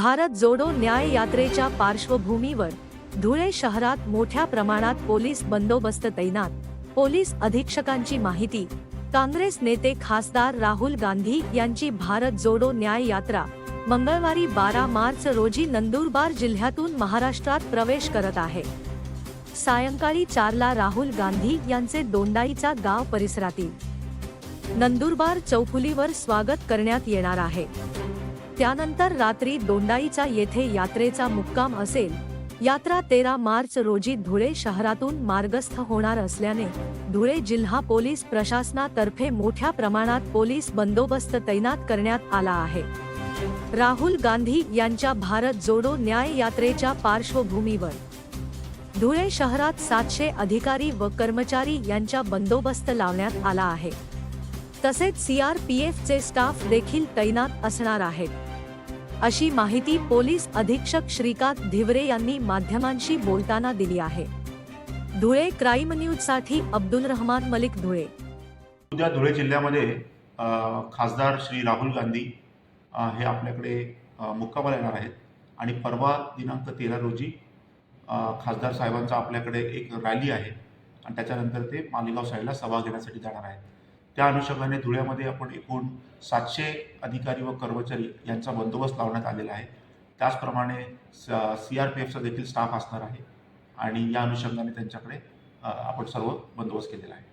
भारत जोडो न्याय यात्रेच्या पार्श्वभूमीवर धुळे शहरात मोठ्या प्रमाणात पोलीस बंदोबस्त तैनात. पोलीस अधीक्षकांची माहिती काँग्रेस नेते खासदार राहुल गांधी यांची भारत जोडो न्याय यात्रा मंगळवारी बारा मार्च रोजी नंदुरबार जिल्ह्यातून महाराष्ट्रात प्रवेश करत आहे. सायंकाळी चारला राहुल गांधी यांचे दोंडाईचा गाव परिसरातील नंदुरबार चौफुलीवर स्वागत करण्यात येणार आहे. त्यानंतर रात्री दोंडाईचा येथे यात्रेचा मुक्काम असेल. यात्रा तेरा मार्च रोजी धुळे शहरातून मार्गस्थ होणार असल्याने धुळे जिल्हा पोलीस प्रशासनातर्फे मोठ्या प्रमाणात पोलीस बंदोबस्त तैनात करण्यात आला आहे. राहुल गांधी यांच्या भारत जोडो न्याय यात्रेच्या पार्श्वभूमीवर धुळे शहरात सातशे अधिकारी व कर्मचारी यांचा बंदोबस्त लावण्यात आला आहे. तसेच सीआरपीएफचे स्टाफ देखील तैनात असणार आहेत. अशी माहिती पोलीस अधीक्षक श्रीकांत धिवरे यांनी माध्यमांशी बोलताना दिली आहे. धुळे क्राईम न्यूजसाठी अब्दुल रहमान मलिक धुळे. उद्या धुळे जिल्ह्यामध्ये खासदार श्री राहुल गांधी हे आपल्याकडे मुक्कामाला येणार आहेत. आणि परवा दिनांक तेरा रोजी खासदार साहेबांचा आपल्याकडे एक रॅली आहे. आणि त्याच्यानंतर ते मालेगाव साईडला सभा घेण्यासाठी जाणार आहेत. त्या अनुषंगाने धुळ्यामध्ये आपण एकूण सातशे अधिकारी व कर्मचारी यांचा बंदोबस्त लावण्यात आलेला आहे. त्याचप्रमाणे सी आर पी एफचा देखील स्टाफ असणार आहे आणि या अनुषंगाने त्यांच्याकडे आपण सर्व बंदोबस्त केलेला आहे.